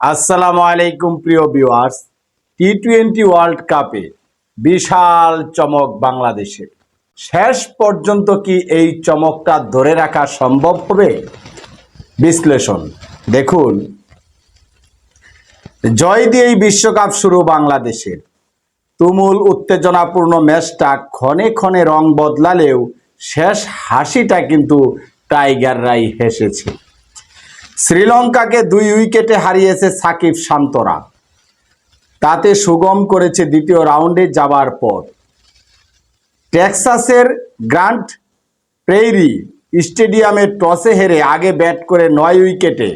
আসসালামু আলাইকুম, প্রিয় ভিউয়ার্স। টি টোয়েন্টি ওয়ার্ল্ড কাপে বিশাল চমক বাংলাদেশের শেষ পর্যন্ত কি এই চমকটা ধরে রাখা সম্ভব হবে? বিশ্লেষণ। দেখুন। জয় দিয়েই বিশ্বকাপ শুরু বাংলাদেশের। তুমুল উত্তেজনাপূর্ণ ম্যাচটা ক্ষণে ক্ষণে রং বদলালেও শেষ হাসিটা কিন্তু টাইগাররাই হেসেছে। শ্রীলঙ্কাকে দুই উইকেটে হারিয়েছে সাকিব শান্তরা। তাতে সুগম করেছে দ্বিতীয় রাউন্ডে যাবার পর টেক্সাসের গ্রান্ট প্রেইরি স্টেডিয়ামে টসে হেরে আগে ব্যাট করে নয় উইকেটে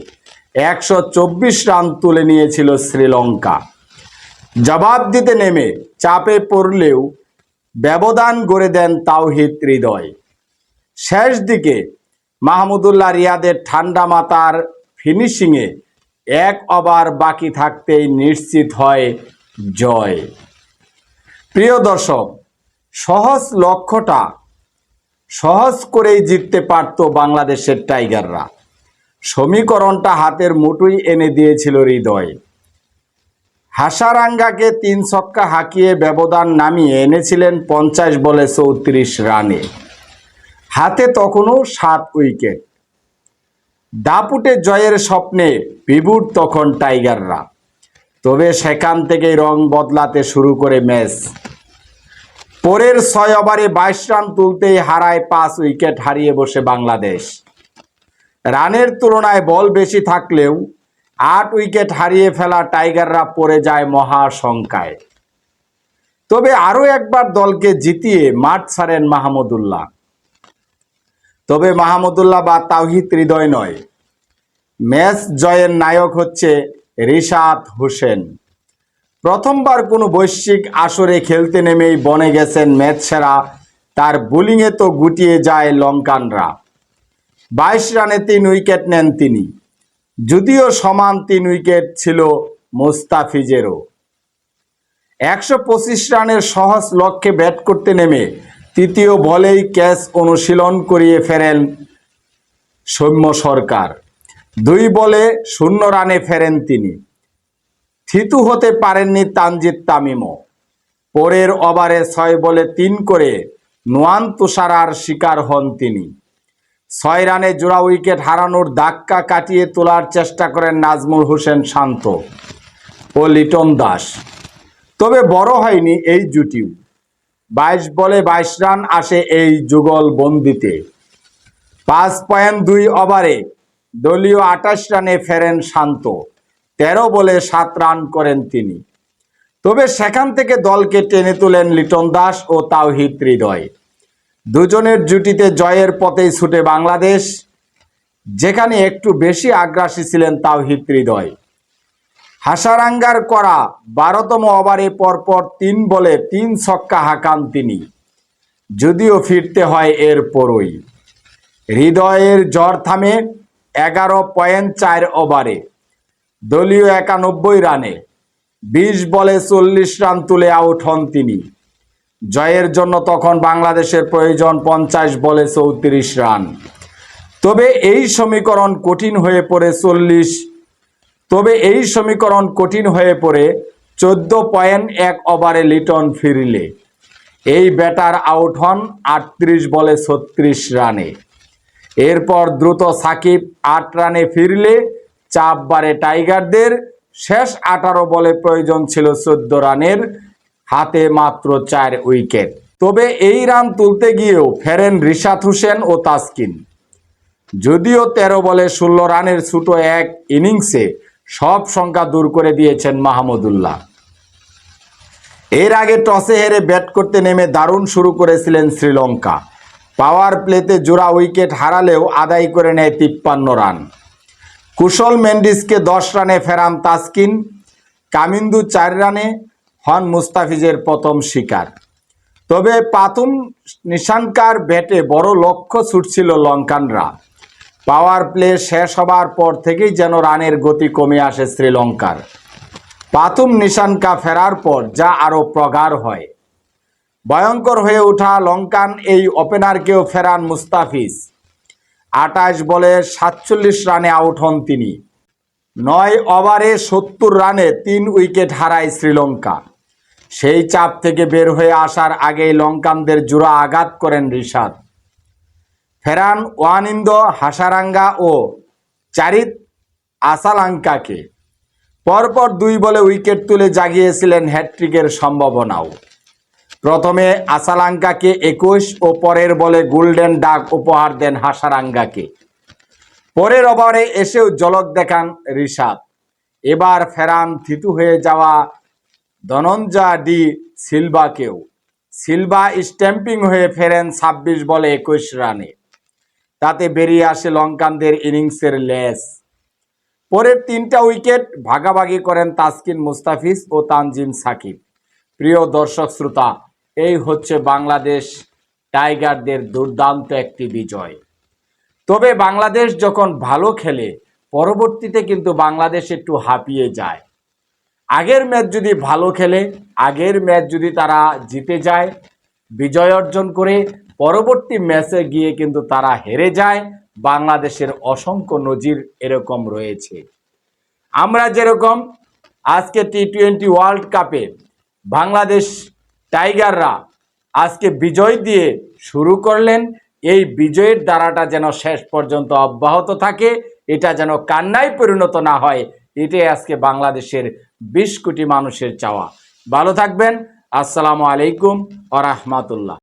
একশো চব্বিশ রান তুলে নিয়েছিল শ্রীলঙ্কা। জবাব দিতে নেমে চাপে পড়লেও ব্যবধান গড়ে দেন তাওহিদ হৃদয়। শেষ দিকে মাহমুদুল্লাহ রিয়াদের ঠান্ডা মাথার ফিনিশিংয়ে এক ওভার বাকি থাকতেই নিশ্চিত হয় জয়। প্রিয় দর্শক, সহজ লক্ষ্যটা সহজ করেই জিততে পারত বাংলাদেশের টাইগাররা। সমীকরণটা হাতের মুঠোই এনে দিয়েছিল হৃদয়। হাসারাঙ্গাকে তিন ছক্কা হাঁকিয়ে ব্যবধান নামিয়ে এনেছিলেন পঞ্চাশ বলে চৌত্রিশ রানে। হাতে তখনও সাত উইকেট। দাপুটে জয়ের স্বপ্নে বিভুর তখন টাইগাররা। তবে সেখান থেকেই রং বদলাতে শুরু করে ম্যাচ। পরের ছয় ওভারে বাইশ রান তুলতেই হারায় পাঁচ উইকেট হারিয়ে বসে বাংলাদেশ। রানের তুলনায় বল বেশি থাকলেও আট উইকেট হারিয়ে ফেলা টাইগাররা পড়ে যায় মহাশঙ্কায়। তবে আরও একবার দলকে জিতিয়ে মাঠ ছাড়েন মাহমুদুল্লাহ তবে মাহমুদুল্লাহ বা তাওহিদ হৃদয় নয়। ম্যাচ জয়ের নায়ক হচ্ছে রিশাদ হোসেন। প্রথমবার কোনো বৈশ্বিক আসরে খেলতে নেমেই বনে গেছেন ম্যাচ সেরা, তার বোলিংয়ে তো গুটিয়ে যায় লঙ্কানরা। বাইশ রানে তিন উইকেট নেন তিনি। যদিও সমান তিন উইকেট ছিল মুস্তাফিজেরও। একশো পঁচিশ রানের সহজ লক্ষ্যে ব্যাট করতে নেমে তৃতীয় বলেই ক্যাচ অনুশীলন করিয়ে ফেরেন সৌম্য সরকার। দুই বলে শূন্য রানে ফেরেন তিনি। থিতু হতে পারেননি তানজিদ তামিমও। পরের ওভারে ছয় বলে তিন করে নোয়ান তুষারার শিকার হন তিনি। ছয় রানে জোড়া উইকেট হারানোর ধাক্কা কাটিয়ে তোলার চেষ্টা করেন নাজমুল হোসেন শান্ত ও লিটন দাস। তবে বড় হয়নি এই জুটিও। বাইশ বলে বাইশ রান আসে এই যুগল বন্দিতে। পাঁচ পয়েন্ট দুই ওভারে দলীয় আঠাশ রানে ফেরেন শান্ত। তেরো বলে সাত রান করেন তিনি। তবে সেখান থেকে দলকে টেনে তোলেন লিটন দাস ও তাওহিদ হৃদয়। দুজনের জুটিতে জয়ের পথেই ছুটে বাংলাদেশ, যেখানে একটু বেশি আগ্রাসী ছিলেন তাওহিদ হৃদয়। হাসারাঙ্গার করা বারোতম ওভারে পরপর তিন বলে তিন ছক্কা হাঁকান তিনি। যদিও ফিরতে হয় এর পরই। হৃদয়ের জ্বর থামে এগারো পয়েন্ট চার ওভারে দলীয় একানব্বই রানে বিশ বলে চল্লিশ রান তুলে আউট হন তিনি। জয়ের জন্য তখন বাংলাদেশের প্রয়োজন পঞ্চাশ বলে চৌত্রিশ রান। তবে এই সমীকরণ কঠিন হয়ে পড়ে চল্লিশ। তবে এই সমীকরণ কঠিন হয়ে পড়ে চোদ্দ পয়েন্ট এক ওভারে লিটন ফিরলে। এই ব্যাটার আউট হন আটত্রিশ বলে ছত্রিশ রানে। এরপর দ্রুত সাকিব আট রানে ফিরলে চাপ বাড়ে টাইগারদের। শেষ আঠারো বলে প্রয়োজন ছিল চোদ্দ রানের, হাতে মাত্র চার উইকেট। তবে এই রান তুলতে গিয়েও ফেরেন রিশাদ হোসেন ও তাসকিন। যদিও তেরো বলে ষোলো রানের ছোটো এক ইনিংসে সব সংখ্যা দূর করে দিয়েছেন মাহমুদুল্লাহ এর আগে টসে হেরে ব্যাট করতে নেমে দারুণ শুরু করেছিলেন শ্রীলঙ্কা। পাওয়ার প্লেতে জোড়া উইকেট হারালেও আদায় করে নেয় তিপ্পান্ন রান। কুশল মেন্ডিসকে দশ রানে ফেরান তাসকিন, কামিন্দু চার রানে হন মুস্তাফিজের প্রথম শিকার। তবে পাতুম নিশানকার ব্যাটে বড় লক্ষ্য ছুটছিল লঙ্কানরা। পাওয়ার প্লে শেষ হবার পর থেকেই যেন রানের গতি কমে আসে শ্রীলঙ্কার। পাতুম নিশানকা ফেরার পর যা আরও প্রগাঢ় হয়। ভয়ঙ্কর হয়ে ওঠা লঙ্কান এই ওপেনারকেও ফেরান মুস্তাফিজ। আটাশ বলে সাতচল্লিশ রানে আউট হন তিনি। নয় ওভারে সত্তর রানে তিন উইকেট হারায় শ্রীলঙ্কা। সেই চাপ থেকে বের হয়ে আসার আগেই লঙ্কানদের জোড়া আঘাত করেন রিশাদ। ফেরান ওয়ানিন্দ হাসারাঙ্গা ও চারিত আসালাঙ্কাকে। পরপর দুই বলে উইকেট তুলে জাগিয়েছিলেন হ্যাট্রিকের সম্ভাবনাও। প্রথমে আসালাঙ্কাকে একুশ ও পরের বলে গোল্ডেন ডাক উপহার দেন হাসারাঙ্গাকে। পরের ওভারে এসেও জলক দেখান রিশাদ। এবার ফেরান থিতু হয়ে যাওয়া ধনঞ্জা ডি সিলভাকেও। সিলভা স্ট্যাম্পিং হয়ে ফেরেন ছাব্বিশ বলে একুশ রানে। তাতে বেরিয়ে আসে লঙ্কানদের ইনিংসের লেস পরের তিনটা উইকেট ভাগাভাগি করেন তাসকিন মুস্তাফিজ ও তানজিম সাকিব। প্রিয় দর্শক শ্রোতা এই হচ্ছে বাংলাদেশ টাইগারদের দুর্দান্ত একটি বিজয়। তবে বাংলাদেশ যখন ভালো খেলে, পরবর্তীতে কিন্তু বাংলাদেশ একটু হাঁপিয়ে যায়। আগের ম্যাচ যদি ভালো খেলে, আগের ম্যাচ যদি তারা জিতে যায়, বিজয় অর্জন করে, পরবর্তী ম্যাচে গিয়ে কিন্তু তারা হেরে যায়, বাংলাদেশের অসংখ্য নজির এরকম রয়েছে। আমরা যেরকম আজকে টি টোয়েন্টি ওয়ার্ল্ড কাপে বাংলাদেশ টাইগাররা আজকে বিজয় দিয়ে শুরু করলেন। এই বিজয়ের দ্বারাটা যেন শেষ পর্যন্ত অব্যাহত থাকে, এটা যেন কান্নায় পরিণত না হয়, এটাই আজকে বাংলাদেশের বিশ কোটি মানুষের চাওয়া। ভালো থাকবেন। আসসালামু আলাইকুম আ রহমাতুল্লাহ।